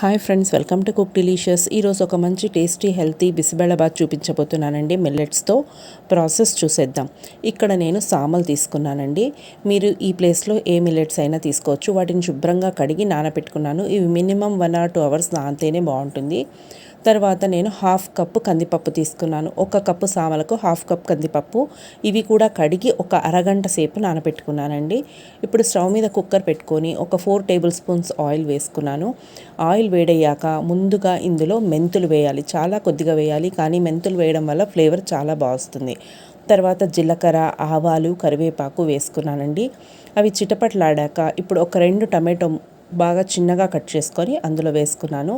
Hi friends welcome to cook delicious ఈరోజు ఒక మంచి టేస్టీ హెల్తీ బిసిబెళ్ళబాత్ చూపించబోతున్నానండి. మిల్లెట్స్తో ప్రాసెస్ చూసేద్దాం. ఇక్కడ నేను సామలు తీసుకున్నానండి. మీరు ఈ ప్లేస్లో ఏ మిల్లెట్స్ అయినా తీసుకోవచ్చు. వాటిని శుభ్రంగా కడిగి నానబెట్టుకున్నాను. ఇవి minimum one or two hours నానితేనే బాగుంటుంది. తర్వాత నేను హాఫ్ కప్పు కందిపప్పు తీసుకున్నాను. ఒక కప్పు సామలకు హాఫ్ కప్ కందిపప్పు. ఇవి కూడా కడిగి ఒక అరగంట సేపు నానబెట్టుకున్నానండి. ఇప్పుడు స్టవ్ మీద కుక్కర్ పెట్టుకొని ఒక ఫోర్ టేబుల్ స్పూన్స్ ఆయిల్ వేసుకున్నాను. ఆయిల్ వేడయ్యాక ముందుగా ఇందులో మెంతులు వేయాలి. చాలా కొద్దిగా వేయాలి కానీ మెంతులు వేయడం వల్ల ఫ్లేవర్ చాలా బాగుస్తుంది తర్వాత జీలకర్ర ఆవాలు కరివేపాకు వేసుకున్నానండి. అవి చిటపట్లాడాక ఇప్పుడు ఒక రెండు టమాటో బాగా చిన్నగా కట్ చేసుకొని అందులో వేసుకున్నాను.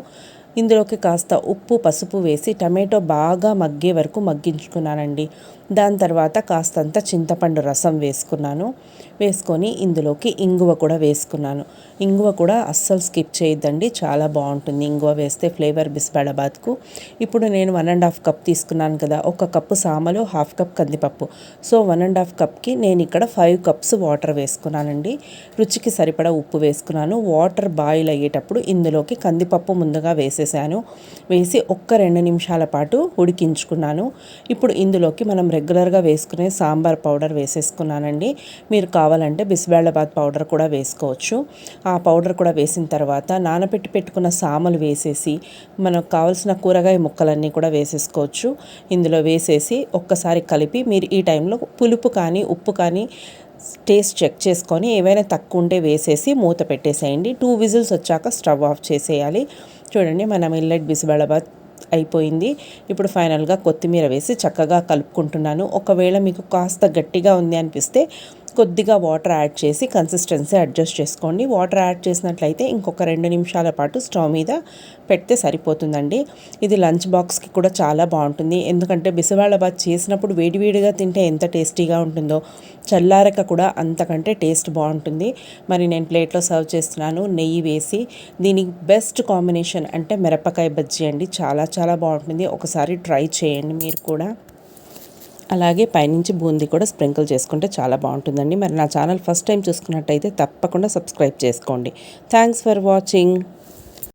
ఇందులోకి కాస్త ఉప్పు పసుపు వేసి టమాటో బాగా మగ్గే వరకు మగ్గించుకున్నానండి. దాని తర్వాత కాస్తంత చింతపండు రసం వేసుకున్నాను. వేసుకొని ఇందులోకి ఇంగువ కూడా వేసుకున్నాను. ఇంగువ కూడా అస్సలు స్కిప్ చేయొద్దండి. చాలా బాగుంటుంది. ఇంగువ వేస్తే ఫ్లేవర్ బిస్బెడబాద్కు ఇప్పుడు నేను వన్ అండ్ హాఫ్ కప్ తీసుకున్నాను కదా ఒక కప్పు సామలు హాఫ్ కప్ కందిపప్పు. సో వన్ అండ్ హాఫ్ కప్కి నేను ఇక్కడ ఫైవ్ కప్స్ వాటర్ వేసుకున్నానండి. రుచికి సరిపడా ఉప్పు వేసుకున్నాను. వాటర్ బాయిల్ అయ్యేటప్పుడు ఇందులోకి కందిపప్పు ముందుగా వేసేసాను వేసి ఒక్క రెండు నిమిషాల పాటు ఉడికించుకున్నాను. ఇప్పుడు ఇందులోకి మనం రెగ్యులర్గా వేసుకునే సాంబార్ పౌడర్ వేసేసుకున్నానండి. మీరు కావాలంటే బిస్బేళబాద్ పౌడర్ కూడా వేసుకోవచ్చు. ఆ పౌడర్ కూడా వేసిన తర్వాత నానబెట్టి పెట్టుకున్న సామలు వేసేసి మనకు కావాల్సిన కూరగాయ ముక్కలన్నీ కూడా వేసేసుకోవచ్చు. ఇందులో వేసేసి ఒక్కసారి కలిపి మీరు ఈ టైంలో పులుపు కానీ ఉప్పు కానీ టేస్ట్ చెక్ చేసుకొని ఏవైనా తక్కువ ఉంటే వేసేసి మూత పెట్టేసేయండి. టూ విజిల్స్ వచ్చాక స్టవ్ ఆఫ్ చేసేయాలి. చూడండి మన మిల్లెట్ బిసిబెళబాద్ అయిపోయింది. ఇప్పుడు ఫైనల్గా కొత్తిమీర వేసి చక్కగా కలుపుకుంటున్నాను. ఒకవేళ మీకు కాస్త గట్టిగా ఉంది అనిపిస్తే కొద్దిగా వాటర్ యాడ్ చేసి కన్సిస్టెన్సీ అడ్జస్ట్ చేసుకోండి. వాటర్ యాడ్ చేసినట్లయితే ఇంకొక రెండు నిమిషాల పాటు స్టవ్ మీద పెడితే సరిపోతుందండి. ఇది లంచ్ బాక్స్కి కూడా చాలా బాగుంటుంది. ఎందుకంటే బిసవాళ్ళబాద్ చేసినప్పుడు వేడివేడిగా తింటే ఎంత టేస్టీగా ఉంటుందో చల్లారక కూడా అంతకంటే టేస్ట్ బాగుంటుంది. మరి నేను ప్లేట్లో సర్వ్ చేస్తున్నాను నెయ్యి వేసి. దీనికి బెస్ట్ కాంబినేషన్ అంటే మిరపకాయ బజ్జీ అండి. చాలా చాలా బాగుంటుంది. ఒకసారి ట్రై చేయండి మీరు కూడా. అలాగే పైనుంచి బూందీ కూడా స్ప్రింకిల్ చేసుకుంటే చాలా బాగుంటుందండి. మరి నా ఛానల్ ఫస్ట్ టైం చూసుకున్నట్టయితే తప్పకుండా సబ్స్క్రైబ్ చేసుకోండి. Thanks for watching.